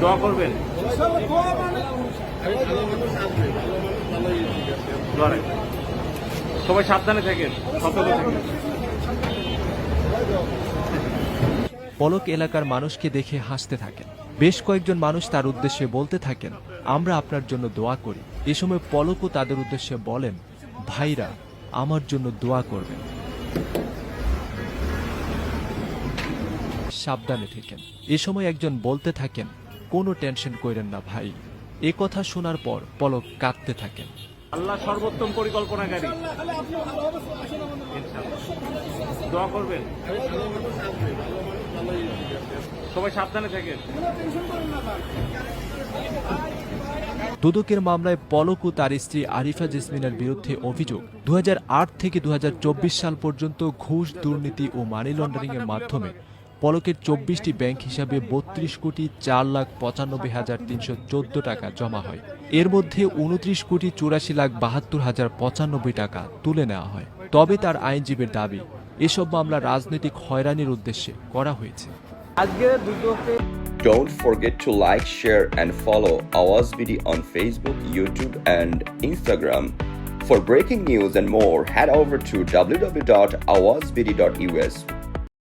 দোয়া করবেন? সবাই সাবধানে থাকেন, সতর্ক থাকেন। পলক এলাকার মানুষকে দেখে হাসতে থাকেন। বেশ কয়েকজন মানুষ তার উদ্দেশ্যে বলতে থাকেন, আমরা আপনার জন্য দোয়া করি। এ সময় পলকও তাদের উদ্দেশ্যে বলেন, ভাইরা, আমার জন্য দোয়া করবেন। সাবধানে থেকেন। এ সময় একজন বলতে থাকেন কোনো টেনশন করেন না ভাই। এ কথা শোনার পর পলক কাঁদতে থাকেন। আল্লাহ সর্বোত্তম পরিকল্পনাকারী। দোয়া করবেন। সবাই সাবধানে থাকেন। দুদকের মামলায় পলক ও তার স্ত্রী আরিফা জেসমিনের বিরুদ্ধে অভিযোগ। দু হাজার আট থেকে দু হাজার চব্বিশ সাল পর্যন্ত ঘুষ দুর্নীতি ও মানি লন্ডারিং এর মাধ্যমে পলকের চব্বিশটি ব্যাংক হিসাবে বত্রিশ কোটি চার লাখ পঁচানব্বই হাজার তিনশো চোদ্দ টাকা জমা হয় এর মধ্যে উনত্রিশ কোটি চুরাশি লাখ বাহাত্তর হাজার পঁচানব্বই টাকা তুলে নেওয়া হয় তবে তার আইনজীবীর দাবি এসব মামলা রাজনৈতিক হয়রানির উদ্দেশ্যে করা হয়েছে Don't forget to like, share, and follow Awaz BD on Facebook, YouTube, and Instagram. For breaking news and more, head over to www.awazbd.us.